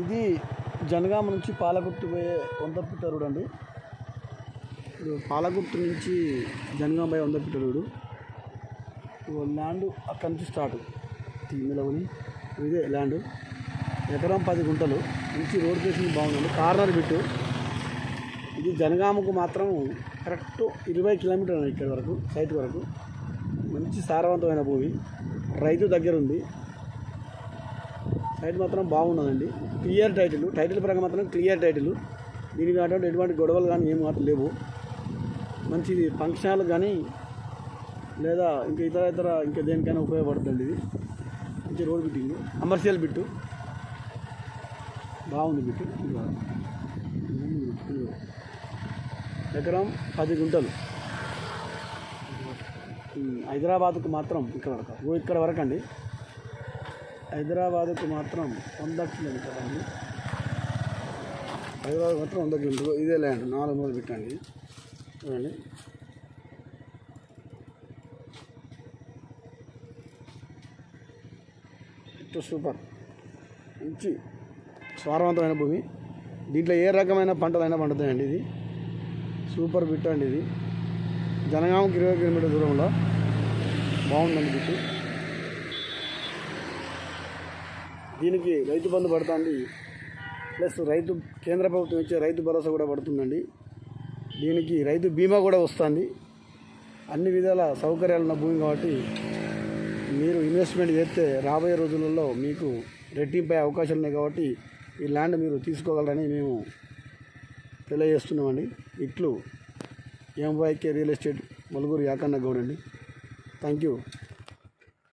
ఇది జనగామ నుంచి పాలగుట్టు పోయే వందపిట్ట రోడ్ అండి. ఇప్పుడు పాలగుట్టు నుంచి జనగామ పోయే వందపిట్ట రోడ్. ల్యాండ్ అక్కడి నుంచి స్టార్ట్. నిలవని ఇదే ల్యాండ్. ఎకరం పది గుంటలు. మంచి రోడ్ ప్లేసింగ్ బాగుందండి. Corner bit. ఇది జనగామకు మాత్రం కరెక్ట్ ఇరవై కిలోమీటర్లు ఇక్కడ వరకు సైట్ వరకు. మంచి సారవంతమైన భూమి. రైతు దగ్గర ఉంది. టైటిల్ మాత్రం బాగున్నదండి. క్లియర్ టైటిల్ టైటిల్ పరంగా మాత్రం క్లియర్ టైటిల్. దీనికి అటువంటి ఎటువంటి గొడవలు కానీ ఏం మాత్రం లేవు. మంచిది ఫంక్షన్లు కానీ లేదా ఇంకా ఇతర ఇతర ఇంకా దేనికైనా ఉపయోగపడుతుంది ఇది. మంచి రోడ్ బిట్టింగ్ కమర్షియల్ బిట్టు. బాగుంది బిట్టు. ఎకరం పది గుంటలు. హైదరాబాద్కు మాత్రం ఇక్కడ వరకు ఇక్కడ వరకు అండి హైదరాబాద్కు మాత్రం వంద కిలోమీటర్ అండి. హైదరాబాద్ మాత్రం వంద కిలోమీటర్ ఇదే ల్యాండ్ నాలుగు మూడు పెట్టండి. చూడండి. It super. మంచి సారవంతమైన భూమి. దీంట్లో ఏ రకమైన పంటలైనా పండుతాయండి ఇది. సూపర్ బిట్ అండి ఇది. జనగామకి ఇరవై కిలోమీటర్ దూరంలో. బాగుందండి బిట్టు. దీనికి రైతు బంధు పడుతుంది. ప్లస్ రైతు కేంద్ర ప్రభుత్వం ఇచ్చే రైతు భరోసా కూడా పడుతుందండి. దీనికి రైతు బీమా కూడా వస్తుంది. అన్ని విధాల సౌకర్యాలు ఉన్న భూమి కాబట్టి మీరు ఇన్వెస్ట్మెంట్ చేస్తే రాబోయే రోజులలో మీకు రెట్టింపై అవకాశాలు ఉన్నాయి కాబట్టి ఈ ల్యాండ్ మీరు తీసుకోగలరని మేము తెలియజేస్తున్నామండి. ఇట్లు ఎంవైకే రియల్ ఎస్టేట్ మలుగురు యాకన్న గౌడ్ అండి. Thank you